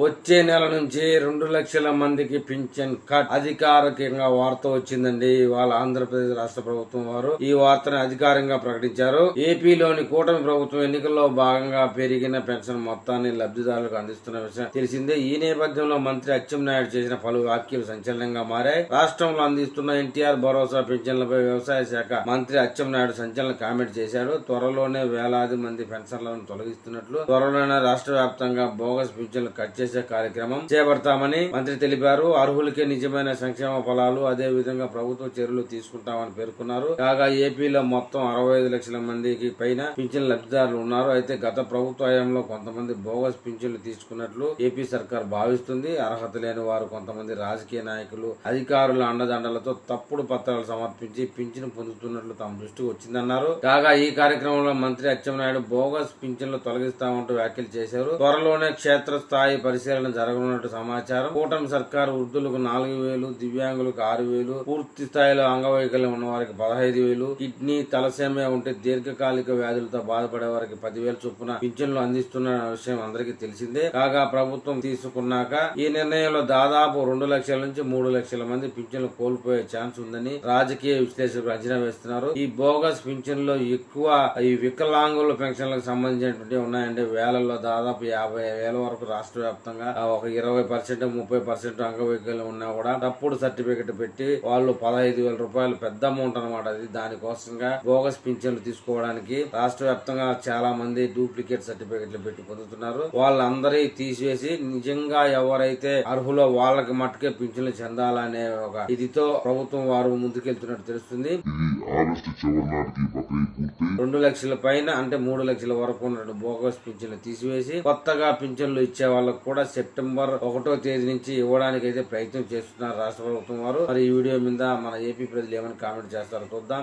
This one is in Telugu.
వచ్చే నెల నుంచి రెండు లక్షల మందికి పింఛన్ కట్. అధికారికంగా వార్త వచ్చిందండి. ఇవాళ ఆంధ్రప్రదేశ్ రాష్ట్ర ప్రభుత్వం వారు ఈ వార్తను అధికారికంగా ప్రకటించారు. ఏపీలోని కూటమి ప్రభుత్వం ఎన్నికల్లో భాగంగా పెరిగిన పెన్షన్ మొత్తాన్ని లబ్ధిదారులకు అందిస్తున్న విషయం తెలిసిందే. ఈ నేపథ్యంలో మంత్రి అచ్చెన్నాయుడు చేసిన పలు వ్యాఖ్యలు సంచలనంగా మారాయి. రాష్ట్రంలో అందిస్తున్న ఎన్టీఆర్ భరోసా పింఛన్లపై వ్యవసాయ శాఖ మంత్రి అచ్చెన్నాయుడు సంచలన కామెంట్ చేశాడు త్వరలోనే వేలాది మంది పెన్షన్లను తొలగిస్తున్నట్లు. త్వరలోనే రాష్ట్ర వ్యాప్తంగా బోగస్ పింఛన్లు కట్ చేసే కార్యక్రమం చేపడతామని మంత్రి తెలిపారు. అర్హులకే నిజమైన సంక్షేమ ఫలాలు అదే విధంగా ప్రభుత్వ చర్యలు తీసుకుంటామని పేర్కొన్నారు. కాగా ఏపీలో మొత్తం అరవై ఐదు లక్షల మందికి పైన పింఛన్ లబ్ధిదారులు ఉన్నారు. అయితే గత ప్రభుత్వ హయాంలో కొంతమంది బోగస్ పింఛన్లు తీసుకున్నట్లు ఏపీ సర్కార్ భావిస్తుంది. అర్హత లేని వారు కొంతమంది రాజకీయ నాయకులు అధికారుల అండదండలతో తప్పుడు పత్రాలు సమర్పించి పింఛను పొందుతున్నట్లు తమ దృష్టికి వచ్చిందన్నారు. కాగా ఈ కార్యక్రమంలో మంత్రి అచ్చెన్నాయుడు బోగస్ పింఛన్లు తొలగిస్తామంటూ వ్యాఖ్యలు చేశారు. త్వరలోనే క్షేత్రస్థాయి పరిశీలన జరగనున్నట్టు సమాచారం. కూటమి సర్కారు వృద్ధులకు నాలుగు వేలు దివ్యాంగులకు ఆరు వేలు పూర్తి స్థాయిలో అంగవైకల్యం ఉన్న వారికి పదహైదు వేలు కిడ్నీ తలసేమే ఉంటే దీర్ఘకాలిక వ్యాధులతో బాధపడే వారికి పదివేలు చొప్పున పింఛన్లు అందిస్తున్న విషయం అందరికీ తెలిసిందే. కాగా ప్రభుత్వం తీసుకున్నాక ఈ నిర్ణయంలో దాదాపు రెండు లక్షల నుంచి మూడు లక్షల మంది పింఛన్లు కోల్పోయే ఛాన్స్ ఉందని రాజకీయ విశ్లేషకులు అంచనా వేస్తున్నారు. ఈ బోగస్ పింఛన్లో ఎక్కువ ఈ వికలాంగుల పెన్షన్లకు సంబంధించినటువంటి ఉన్నాయండి వేలలో దాదాపు యాభై వేల వరకు రాష్ట్ర ఆ, ఒక ఇరవై పర్సెంట్ ముప్పై పర్సెంట్ అంగవైకల్యం ఉన్నా కూడా తప్పుడు సర్టిఫికెట్ పెట్టి వాళ్ళు పదహైదు వేల రూపాయలు పెద్ద అమౌంట్ అనమాట అది. దానికోసంగా బోగస్ పింఛన్లు తీసుకోవడానికి రాష్ట్ర వ్యాప్తంగా చాలా మంది డూప్లికేట్ సర్టిఫికెట్లు పెట్టి పొందుతున్నారు. వాళ్ళందరి తీసివేసి నిజంగా ఎవరైతే అర్హులో వాళ్ళకి మట్టుకే పింఛన్లు చెందాలనే ఒక ఇదితో ప్రభుత్వం వారు ముందుకెళ్తున్నట్టు తెలుస్తుంది. రెండు లక్షల పైన అంటే మూడు లక్షల వరకు ఉన్న బోగస్ పింఛన్లు తీసివేసి కొత్తగా పింఛన్లు ఇచ్చే వాళ్ళకు కూడా సెప్టెంబర్ ఒకటో తేదీ నుంచి ఇవ్వడానికి అయితే ప్రయత్నం చేస్తున్నారు రాష్ట్ర ప్రభుత్వం వారు. మరి ఈ వీడియో మీద మన ఏపీ ప్రజలు ఏమైనా కామెంట్ చేస్తారో చూద్దాం.